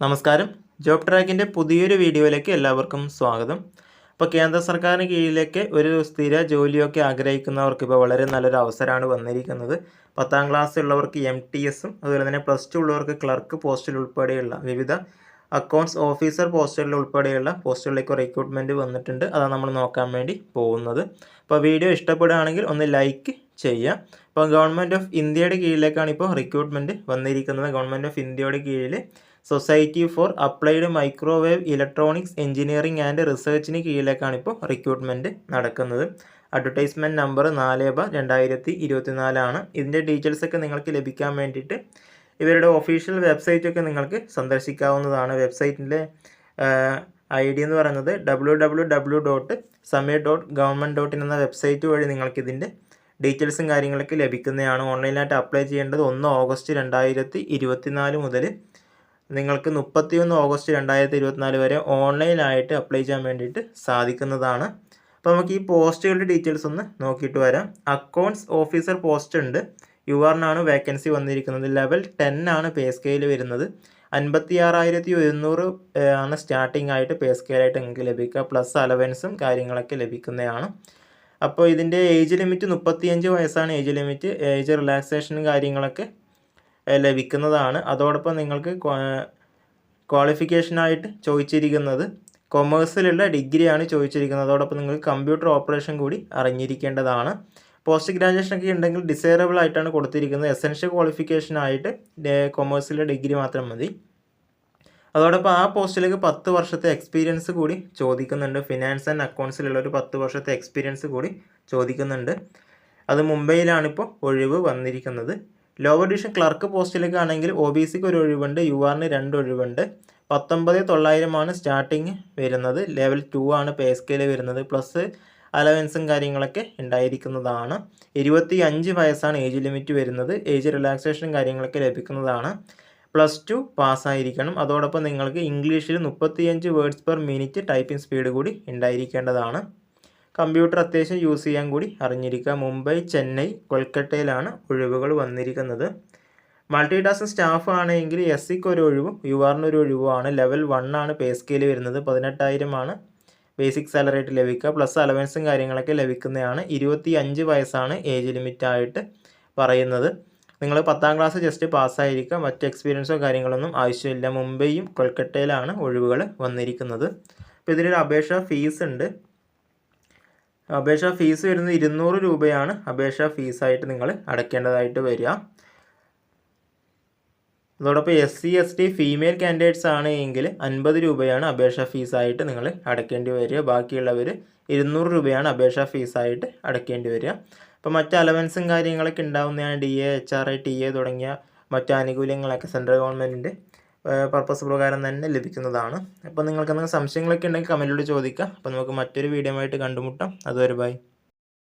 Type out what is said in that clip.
നമസ്കാരം. ജോബ് ട്രാക്കിന്റെ പുതിയൊരു വീഡിയോയിലേക്ക് എല്ലാവർക്കും സ്വാഗതം. ഇപ്പോൾ കേന്ദ്ര സർക്കാരിന് കീഴിലേക്ക് ഒരു സ്ഥിര ജോലിയൊക്കെ ആഗ്രഹിക്കുന്നവർക്ക് ഇപ്പോൾ വളരെ നല്ലൊരു അവസരമാണ് വന്നിരിക്കുന്നത്. പത്താം ക്ലാസ് ഉള്ളവർക്ക് എം ടി എസും അതുപോലെ തന്നെ പ്ലസ് ടു ഉള്ളവർക്ക് ക്ലർക്ക് പോസ്റ്റിൽ ഉൾപ്പെടെയുള്ള വിവിധ അക്കൗണ്ട്സ് ഓഫീസർ പോസ്റ്റുകളിൽ ഉൾപ്പെടെയുള്ള പോസ്റ്റുകളിലേക്ക് റിക്രൂട്ട്മെന്റ് വന്നിട്ടുണ്ട്. അതാണ് നമ്മൾ നോക്കാൻ വേണ്ടി പോകുന്നത്. അപ്പോൾ വീഡിയോ ഇഷ്ടപ്പെടുകയാണെങ്കിൽ ഒന്ന് ലൈക്ക് ചെയ്യാം. അപ്പോൾ ഗവൺമെന്റ് ഓഫ് ഇന്ത്യയുടെ കീഴിലേക്കാണ് ഇപ്പോൾ റിക്രൂട്ട്മെന്റ് വന്നിരിക്കുന്നത്. ഗവൺമെന്റ് ഓഫ് ഇന്ത്യയുടെ കീഴിൽ society for applied microwave electronics engineering and റിസർച്ചിന് കീഴിലേക്കാണ് ഇപ്പോൾ റിക്രൂട്ട്മെന്റ് നടക്കുന്നത്. അഡ്വർടൈസ്മെന്റ് നമ്പർ നാല് ബ രണ്ടായിരത്തി ഇരുപത്തിനാലാണ് ഇതിന്റെ ഡീറ്റെയിൽസൊക്കെ നിങ്ങൾക്ക് ലഭിക്കാൻ വേണ്ടിയിട്ട് ഇവരുടെ ഒഫീഷ്യൽ വെബ്സൈറ്റൊക്കെ നിങ്ങൾക്ക് സന്ദർശിക്കാവുന്നതാണ്. വെബ്സൈറ്റിന്റെ ഐ ഡി എന്ന് പറയുന്നത് W W W dot Sameer dot government dot in എന്ന വെബ്സൈറ്റ് വഴി നിങ്ങൾക്ക് നിങ്ങൾക്കിതിന്റെ ഡീറ്റെയിൽസും കാര്യങ്ങളൊക്കെ ലഭിക്കുന്നതാണ്. ഓൺലൈനായിട്ട് അപ്ലൈ ചെയ്യേണ്ടത് ഒന്ന് ഓഗസ്റ്റ് രണ്ടായിരത്തി ഇരുപത്തിനാല് മുതൽ നിങ്ങൾക്ക് മുപ്പത്തിയൊന്ന് ഓഗസ്റ്റ് രണ്ടായിരത്തി ഇരുപത്തിനാല് വരെ ഓൺലൈനായിട്ട് അപ്ലൈ ചെയ്യാൻ വേണ്ടിയിട്ട് സാധിക്കുന്നതാണ്. അപ്പോൾ നമുക്ക് ഈ പോസ്റ്റുകളുടെ ഡീറ്റെയിൽസ് ഒന്ന് നോക്കിയിട്ട് വരാം. അക്കൗണ്ട്സ് ഓഫീസർ പോസ്റ്റ് ഉണ്ട് യു ആറിനാണ് വേക്കൻസി വന്നിരിക്കുന്നത്. ലെവൽ ടെൻ ആണ് പേ സ്കെയിൽ വരുന്നത്. അൻപത്തി ആറായിരത്തി ഒരുന്നൂറ് ആണ് സ്റ്റാർട്ടിംഗ് ആയിട്ട് പേ സ്കെയിലായിട്ട് നിങ്ങൾക്ക് ലഭിക്കുക. പ്ലസ് അലവൻസും കാര്യങ്ങളൊക്കെ ലഭിക്കുന്നതാണ്. അപ്പോൾ ഇതിന്റെ ഏജ് ലിമിറ്റ് മുപ്പത്തിയഞ്ച് വയസ്സാണ്. ഏജ് ലിമിറ്റ് ഏജ് റിലാക്സേഷനും കാര്യങ്ങളൊക്കെ ലഭിക്കുന്നതാണ്. അതോടൊപ്പം നിങ്ങൾക്ക് ക്വാളിഫിക്കേഷനായിട്ട് ചോദിച്ചിരിക്കുന്നത് കൊമേഴ്സിലുള്ള ഡിഗ്രിയാണ് ചോദിച്ചിരിക്കുന്നത്. അതോടൊപ്പം നിങ്ങൾ കമ്പ്യൂട്ടർ ഓപ്പറേഷൻ കൂടി അറിഞ്ഞിരിക്കേണ്ടതാണ്. പോസ്റ്റ് ഗ്രാജുവേഷൻ ഒക്കെ ഉണ്ടെങ്കിൽ ഡിസൈറബിൾ ആയിട്ടാണ് കൊടുത്തിരിക്കുന്നത്. എസെൻഷ്യൽ ക്വാളിഫിക്കേഷനായിട്ട് കൊമേഴ്സിലെ ഡിഗ്രി മാത്രം മതി. അതോടൊപ്പം ആ പോസ്റ്റിലേക്ക് പത്ത് വർഷത്തെ എക്സ്പീരിയൻസ് കൂടി ചോദിക്കുന്നുണ്ട്. ഫിനാൻസ് ആൻഡ് അക്കൗണ്ട്സിലുള്ള ഒരു പത്ത് വർഷത്തെ എക്സ്പീരിയൻസ് കൂടി ചോദിക്കുന്നുണ്ട്. അത് മുംബൈയിലാണിപ്പോൾ ഒഴിവ് വന്നിരിക്കുന്നത്. ലോവർ ഡിവിഷൻ ക്ലർക്ക് പോസ്റ്റിലേക്കാണെങ്കിൽ ഒ ബി സിക്ക് ഒരു ഒഴിവുണ്ട് യു ആറിന് രണ്ട് ഒഴിവുണ്ട്. പത്തൊമ്പത് തൊള്ളായിരമാണ് സ്റ്റാർട്ടിങ് വരുന്നത്. ലെവൽ ടു ആണ് പേ സ്കെയിൽ വരുന്നത്. പ്ലസ് അലവൻസും കാര്യങ്ങളൊക്കെ ഉണ്ടായിരിക്കുന്നതാണ്. ഇരുപത്തി അഞ്ച് വയസ്സാണ് ഏജ് ലിമിറ്റ് വരുന്നത്. ഏജ് റിലാക്സേഷനും കാര്യങ്ങളൊക്കെ ലഭിക്കുന്നതാണ്. പ്ലസ് ടു പാസ്സായിരിക്കണം അതോടൊപ്പം നിങ്ങൾക്ക് ഇംഗ്ലീഷിൽ മുപ്പത്തിയഞ്ച് words per minute typing speed കൂടി ഉണ്ടായിരിക്കേണ്ടതാണ്. കമ്പ്യൂട്ടർ അത്യാവശ്യം യൂസ് ചെയ്യാൻ കൂടി അറിഞ്ഞിരിക്കുക. മുംബൈ ചെന്നൈ കൊൽക്കട്ടയിലാണ് ഒഴിവുകൾ വന്നിരിക്കുന്നത്. മൾട്ടി ടാസ്ക് സ്റ്റാഫ് ആണെങ്കിൽ എസ് സിക്ക് ഒരു ഒഴിവും യു ആറിന് ഒരു ഒഴിവുമാണ്. ലെവൽ വൺ ആണ് പേ സ്കെയിൽ വരുന്നത്. പതിനെട്ടായിരമാണ് ബേസിക് സാലറി ആയിട്ട് ലഭിക്കുക. പ്ലസ് അലവൻസും കാര്യങ്ങളൊക്കെ ലഭിക്കുന്നതാണ്. ഇരുപത്തി അഞ്ച് വയസ്സാണ് ഏജ് ലിമിറ്റായിട്ട് പറയുന്നത്. നിങ്ങൾ പത്താം ക്ലാസ് ജസ്റ്റ് പാസ്സായിരിക്കുക മറ്റ് എക്സ്പീരിയൻസോ കാര്യങ്ങളൊന്നും ആവശ്യമില്ല. മുംബൈയും കൊൽക്കട്ടയിലാണ് ഒഴിവുകൾ വന്നിരിക്കുന്നത്. അപ്പോൾ ഇതിനൊരു അപേക്ഷ ഫീസ് ഉണ്ട്. അപേക്ഷ ഫീസ് വരുന്നത് ഇരുന്നൂറ് രൂപയാണ്. അപേക്ഷ ഫീസായിട്ട് നിങ്ങൾ അടയ്ക്കേണ്ടതായിട്ട് വരിക. അതോടൊപ്പം S C S T female candidates ആണ് എങ്കിൽ അൻപത് രൂപയാണ് അപേക്ഷ ഫീസായിട്ട് നിങ്ങൾ അടയ്ക്കേണ്ടി വരിക. ബാക്കിയുള്ളവർ ഇരുന്നൂറ് രൂപയാണ് അപേക്ഷ ഫീസായിട്ട് അടയ്ക്കേണ്ടി വരിക. അപ്പോൾ മറ്റ് അലവൻസും കാര്യങ്ങളൊക്കെ ഉണ്ടാകുന്നതാണ് D A H R I T A തുടങ്ങിയ മറ്റ് ആനുകൂല്യങ്ങളൊക്കെ സെൻട്രൽ ഗവൺമെന്റിന്റെ പർപ്പസ് പ്രകാരം തന്നെ ലഭിക്കുന്നതാണ്. അപ്പോൾ നിങ്ങൾക്ക് എന്തെങ്കിലും സംശയങ്ങളൊക്കെ ഉണ്ടെങ്കിൽ കമന്റിലൂടെ ചോദിക്കാം അപ്പോൾ നമുക്ക് മറ്റൊരു വീഡിയോ ആയിട്ട് കണ്ടുമുട്ടാം. അതുവരെ ബൈ